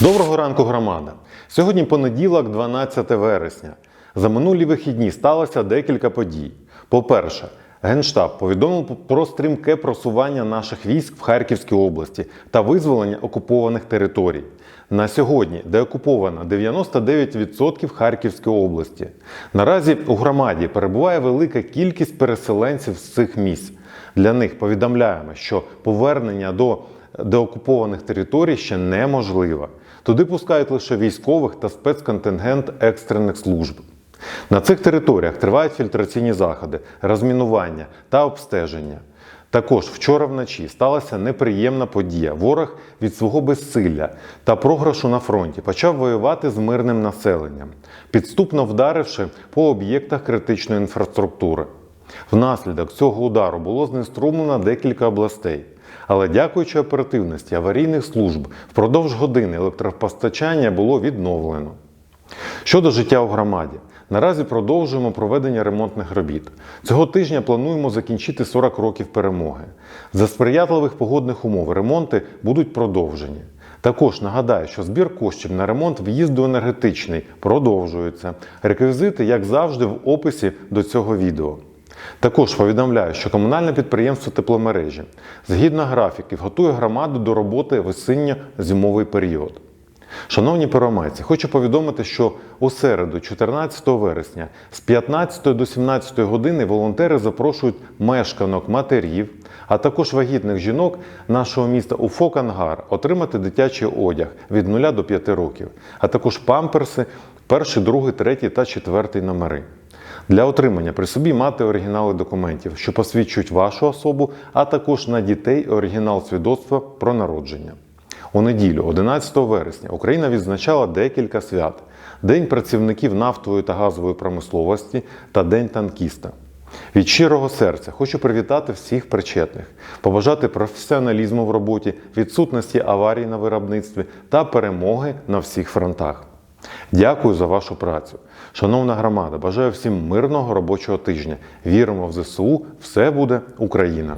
Доброго ранку, громада! Сьогодні понеділок, 12 вересня. За минулі вихідні сталося декілька подій. По-перше, Генштаб повідомив про стрімке просування наших військ в Харківській області та визволення окупованих територій. На сьогодні деокуповано 99% Харківської області. Наразі у громаді перебуває велика кількість переселенців з цих місць. Для них повідомляємо, що повернення до деокупованих територій ще неможливо. Туди пускають лише військових та спецконтингент екстрених служб. На цих територіях тривають фільтраційні заходи, розмінування та обстеження. Також вчора вночі сталася неприємна подія. Ворог від свого безсилля та програшу на фронті почав воювати з мирним населенням, підступно вдаривши по об'єктах критичної інфраструктури. Внаслідок цього удару було знеструмлено декілька областей. Але дякуючи оперативності аварійних служб, впродовж години електропостачання було відновлено. Щодо життя у громаді, наразі продовжуємо проведення ремонтних робіт. Цього тижня плануємо закінчити 40 років перемоги. За сприятливих погодних умов ремонти будуть продовжені. Також нагадаю, що збір коштів на ремонт в'їзду енергетичний продовжується. Реквізити, як завжди, в описі до цього відео. Також повідомляю, що комунальне підприємство тепломережі згідно графіків готує громаду до роботи в осінньо-зимовий період. Шановні перомайці, хочу повідомити, що у середу, 14 вересня, з 15 до 17 години волонтери запрошують мешканок матерів, а також вагітних жінок нашого міста у Фокангар отримати дитячий одяг від 0 до 5 років, а також памперси, перший, другий, третій та четвертий номери. Для отримання при собі мати оригінали документів, що посвідчують вашу особу, а також на дітей оригінал свідоцтва про народження. У неділю, 11 вересня, Україна відзначала декілька свят: День працівників нафтової та газової промисловості та День танкіста. Від щирого серця хочу привітати всіх причетних, побажати професіоналізму в роботі, відсутності аварій на виробництві та перемоги на всіх фронтах. Дякую за вашу працю. Шановна громада, бажаю всім мирного робочого тижня. Віримо в ЗСУ, все буде Україна!